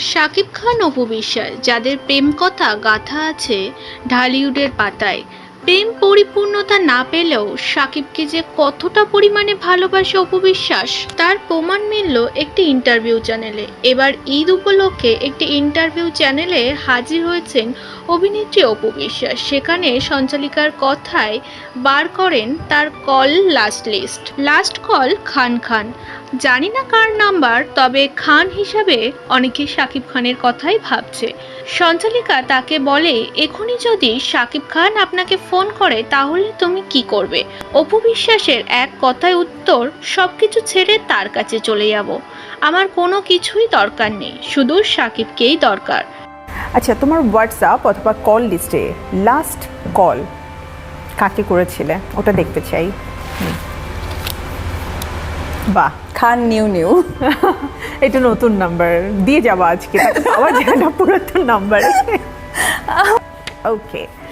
শাকিব খান অপু বিশ্বাস যাদের প্রেম কথা গাথা আছে ঢালিউডের পাতায়। প্রেম পরিপূর্ণতা না পেলেও শাকিবকে যে কতটা পরিমাণে ভালোবাসে অপু বিশ্বাস তার প্রমাণ মিলল একটি ইন্টারভিউ চ্যানেলে। এবার ঈদ উপলক্ষে একটি ইন্টারভিউ চ্যানেলে হাজির হয়েছেন অভিনেত্রী অপু বিশ্বাস সেখানে সঞ্চালিকার কথায় বার করেন তার call last list. Last call খান খান। জানি না কার নাম্বার, তবে খান হিসাবে অনেকে শাকিব খানের কথাই ভাবছে। সঞ্চালিকা তাকে বলে, এখনই যদি শাকিব খান আপনাকে ফোন করে তাহলে তুমি কি করবে? অপু বিশ্বাসের এক কথায় উত্তর সবকিছু ছেড়ে তার কাছে চলে যাব। আমার কোনো কিছুই দরকার নেই শুধু সাকিবকেই দরকার। আচ্ছা তোমার হোয়াটসঅ্যাপ অথবা কল লিস্টে লাস্ট কল কাকে করেছিলে? ওটা দেখতে চাই। বাহ খান নিউ নিউ। এটা নতুন নাম্বার দিয়ে যাব আজকে। পাওয়া যায় না পুরাতন নাম্বার ওকে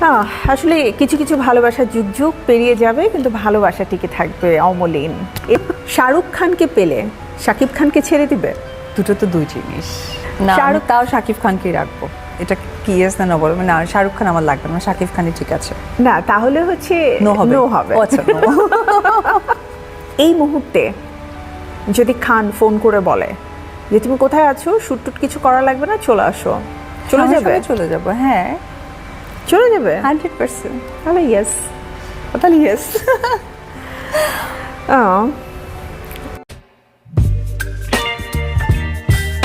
হ্যাঁ আসলে কিছু কিছু ভালোবাসা যুগ যুগ পেরিয়ে যাবে কিন্তু ভালোবাসা টিকে থাকবে অমলিন। শাহরুখ খানকে পেলে শাকিব খানকে ছেড়ে দিবে? দুটো তো দুই জিনিস। না শাহরুখ- তাও শাকিব খানকেই রাখব। এটা কি ইয়েস না বলব না শাহরুখ খান আমার লাগবে না শাকিব খানই ঠিক আছে। না তাহলে হচ্ছে নো হবে। নো হবে। আচ্ছা। এই মুহূর্তে যদি খান ফোন করে বলে যে তুমি কোথায় আছো? শুট টুট কিছু করা লাগবে না? চলে আসো। চলে যাবে? চলে যাব হ্যাঁ। চলে যাবে? Hundred percent. তাহলে ইয়েস তাহলে ইয়েস আহ,